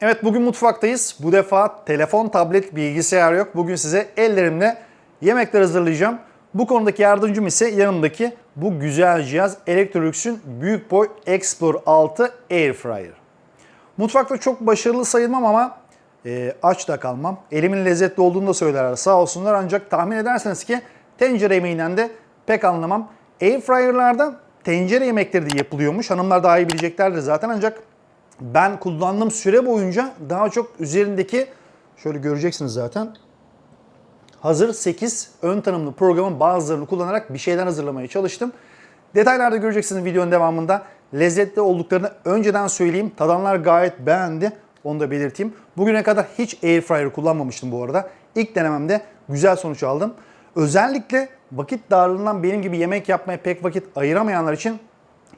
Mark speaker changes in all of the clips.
Speaker 1: Evet bugün mutfaktayız. Bu defa telefon, tablet, bilgisayar yok. Bugün size ellerimle yemekler hazırlayacağım. Bu konudaki yardımcım ise yanımdaki bu güzel cihaz Electrolux'un büyük boy Explore 6 Air Fryer. Mutfakta çok başarılı sayılmam ama e, aç da kalmam. Elimin lezzetli olduğunu da söylerler sağ olsunlar ancak tahmin ederseniz ki tencere yemeğinden de pek anlamam. Air fryer'larda tencere yemekleri de yapılıyormuş. Hanımlar daha iyi bileceklerdir zaten ancak ben kullandığım süre boyunca daha çok üzerindeki şöyle göreceksiniz zaten hazır 8 ön tanımlı programın bazılarını kullanarak bir şeyler hazırlamaya çalıştım. Detaylarda göreceksiniz videonun devamında. Lezzetli olduklarını önceden söyleyeyim. Tadanlar gayet beğendi. Onu da belirteyim. Bugüne kadar hiç air fryer kullanmamıştım bu arada. İlk denememde güzel sonuç aldım. Özellikle vakit darlığından benim gibi yemek yapmaya pek vakit ayıramayanlar için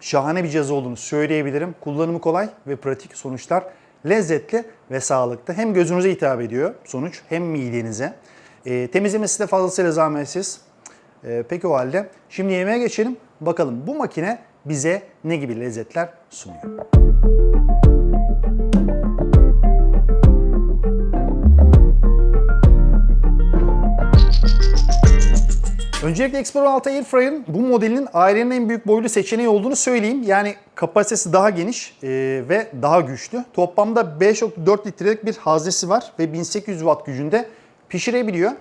Speaker 1: şahane bir cihaz olduğunu söyleyebilirim. Kullanımı kolay ve pratik sonuçlar lezzetli ve sağlıklı. Hem gözünüze hitap ediyor sonuç hem midenize. E, temizlemesi de fazlasıyla zahmetsiz. E, peki o halde şimdi yemeğe geçelim. Bakalım bu makine bize ne gibi lezzetler sunuyor. Öncelikle Explorer 6 Airfryer'ın bu modelinin ailenin en büyük boylu seçeneği olduğunu söyleyeyim. Yani kapasitesi daha geniş e, ve daha güçlü. Toplamda 5.4 litrelik bir haznesi var ve 1800 watt gücünde pişirebiliyor.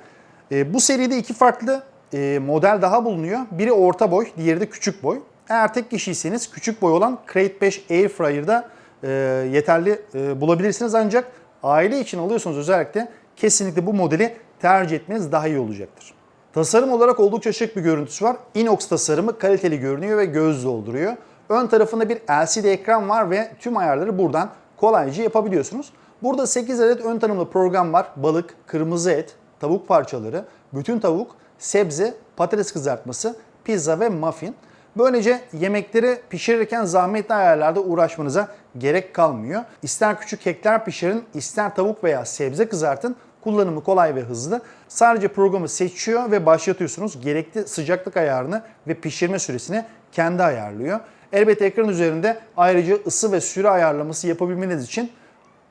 Speaker 1: E, bu seride iki farklı e, model daha bulunuyor. Biri orta boy, diğeri de küçük boy. Eğer tek kişiyseniz küçük boy olan Crate 5 Airfryer'da e, yeterli e, bulabilirsiniz. Ancak aile için alıyorsanız özellikle kesinlikle bu modeli tercih etmeniz daha iyi olacaktır. Tasarım olarak oldukça şık bir görüntüsü var. Inox tasarımı kaliteli görünüyor ve göz dolduruyor. Ön tarafında bir LCD ekran var ve tüm ayarları buradan kolayca yapabiliyorsunuz. Burada 8 adet ön tanımlı program var. Balık, kırmızı et, tavuk parçaları, bütün tavuk, sebze, patates kızartması, pizza ve muffin. Böylece yemekleri pişirirken zahmetli ayarlarda uğraşmanıza gerek kalmıyor. İster küçük kekler pişirin, ister tavuk veya sebze kızartın. Kullanımı kolay ve hızlı. Sadece programı seçiyor ve başlatıyorsunuz. Gerekli sıcaklık ayarını ve pişirme süresini kendi ayarlıyor. Elbette ekran üzerinde ayrıca ısı ve süre ayarlaması yapabilmeniz için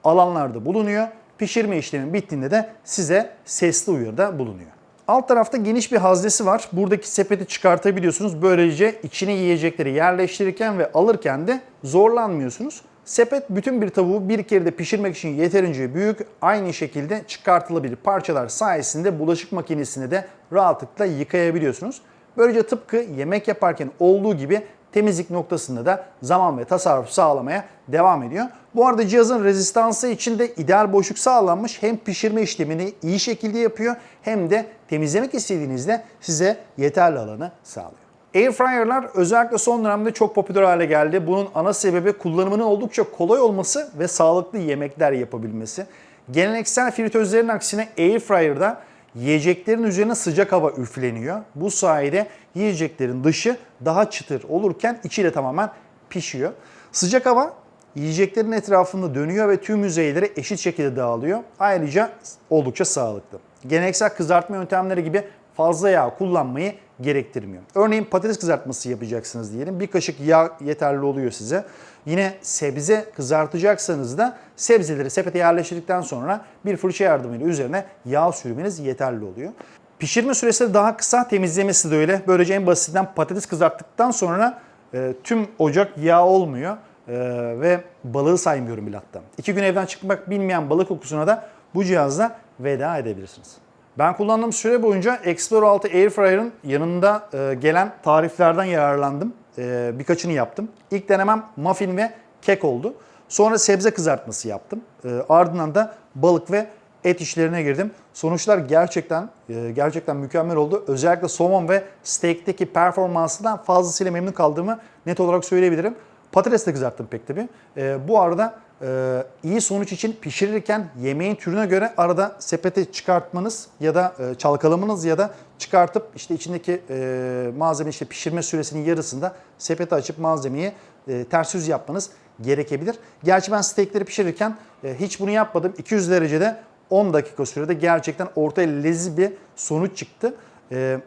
Speaker 1: alanlarda bulunuyor. Pişirme işlemi bittiğinde de size sesli uyarıda bulunuyor. Alt tarafta geniş bir haznesi var. Buradaki sepeti çıkartabiliyorsunuz. Böylece içine yiyecekleri yerleştirirken ve alırken de zorlanmıyorsunuz. Sepet bütün bir tavuğu bir kere de pişirmek için yeterince büyük, aynı şekilde çıkartılabilir parçalar sayesinde bulaşık makinesini de rahatlıkla yıkayabiliyorsunuz. Böylece tıpkı yemek yaparken olduğu gibi temizlik noktasında da zaman ve tasarruf sağlamaya devam ediyor. Bu arada cihazın rezistansı için de ideal boşluk sağlanmış. Hem pişirme işlemini iyi şekilde yapıyor hem de temizlemek istediğinizde size yeterli alanı sağlıyor. Airfryer'lar özellikle son dönemde çok popüler hale geldi. Bunun ana sebebi kullanımının oldukça kolay olması ve sağlıklı yemekler yapabilmesi. Geleneksel fritözlerin aksine Airfryer'da yiyeceklerin üzerine sıcak hava üfleniyor. Bu sayede yiyeceklerin dışı daha çıtır olurken içi de tamamen pişiyor. Sıcak hava yiyeceklerin etrafında dönüyor ve tüm yüzeylere eşit şekilde dağılıyor. Ayrıca oldukça sağlıklı. Geleneksel kızartma yöntemleri gibi fazla yağ kullanmayı gerektirmiyor. Örneğin patates kızartması yapacaksınız diyelim. Bir kaşık yağ yeterli oluyor size. Yine sebze kızartacaksanız da sebzeleri sepete yerleştirdikten sonra bir fırça yardımıyla üzerine yağ sürmeniz yeterli oluyor. Pişirme süresi de daha kısa, temizlemesi de öyle. Böylece en basitinden patates kızarttıktan sonra e, tüm ocak yağ olmuyor e, ve balığı saymıyorum bile hatta. İki gün evden çıkmak bilmeyen balık kokusuna da bu cihazla veda edebilirsiniz. Ben kullandığım süre boyunca Explorer 6 Airfryer'ın yanında e, gelen tariflerden yararlandım. E, birkaçını yaptım. İlk denemem muffin ve kek oldu. Sonra sebze kızartması yaptım. E, ardından da balık ve et işlerine girdim. Sonuçlar gerçekten gerçekten mükemmel oldu. Özellikle somon ve steakteki performansından fazlasıyla memnun kaldığımı net olarak söyleyebilirim. Patates de kızarttım pek tabii. E, bu arada e, iyi sonuç için pişirirken yemeğin türüne göre arada sepete çıkartmanız ya da e, çalkalamanız ya da çıkartıp işte içindeki e, malzeme işte pişirme süresinin yarısında sepeti açıp malzemeyi e, ters yüz yapmanız gerekebilir. Gerçi ben steakleri pişirirken e, hiç bunu yapmadım. 200 derecede 10 dakika sürede gerçekten ortaya leziz bir sonuç çıktı.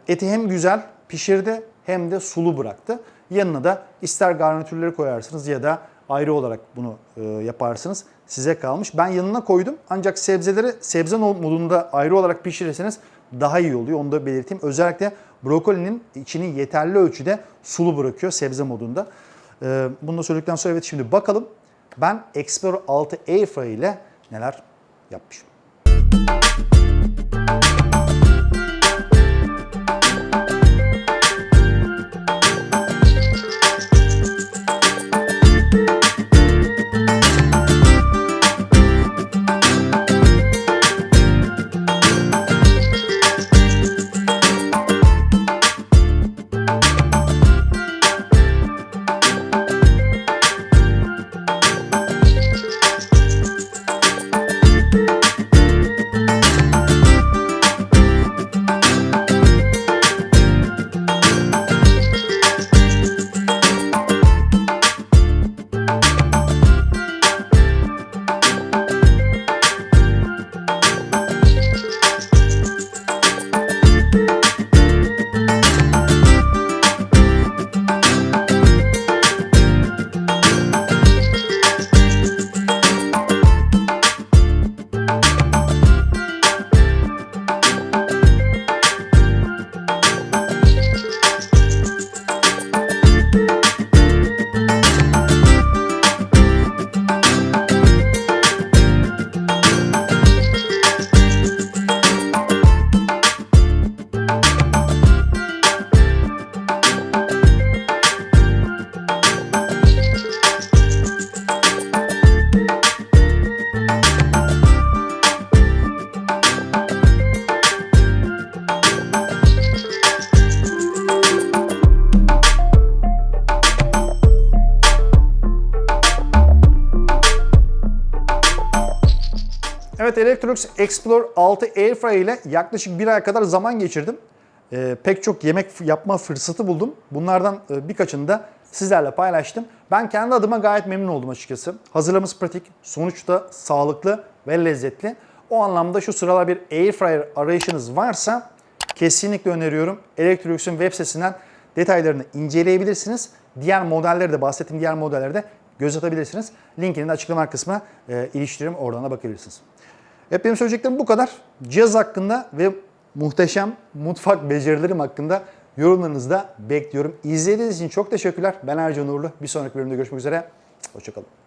Speaker 1: Eti hem güzel pişirdi hem de sulu bıraktı. Yanına da ister garnitürleri koyarsınız ya da ayrı olarak bunu e, yaparsınız. Size kalmış. Ben yanına koydum. Ancak sebzeleri sebze modunda ayrı olarak pişirirseniz daha iyi oluyor. Onu da belirteyim. Özellikle brokolinin içini yeterli ölçüde sulu bırakıyor sebze modunda. E, bunu da söyledikten sonra evet şimdi bakalım ben Explorer 6 Airfryer ile neler yapmışım. Electrolux Explorer 6 Airfryer ile yaklaşık bir ay kadar zaman geçirdim. Ee, pek çok yemek yapma fırsatı buldum. Bunlardan e, birkaçını da sizlerle paylaştım. Ben kendi adıma gayet memnun oldum açıkçası. Hazırlaması pratik, sonuçta sağlıklı ve lezzetli. O anlamda şu sıralar bir Airfryer arayışınız varsa kesinlikle öneriyorum. Electrolux'un web sitesinden detaylarını inceleyebilirsiniz. Diğer modelleri de bahsettiğim diğer modelleri de göz atabilirsiniz. Linkini de açıklama kısmına e, iliştiririm. Oradan da bakabilirsiniz. Hep benim söyleyeceklerim bu kadar. Cihaz hakkında ve muhteşem mutfak becerilerim hakkında yorumlarınızı da bekliyorum. İzlediğiniz için çok teşekkürler. Ben Ercan Uğurlu. Bir sonraki bölümde görüşmek üzere. Hoşçakalın.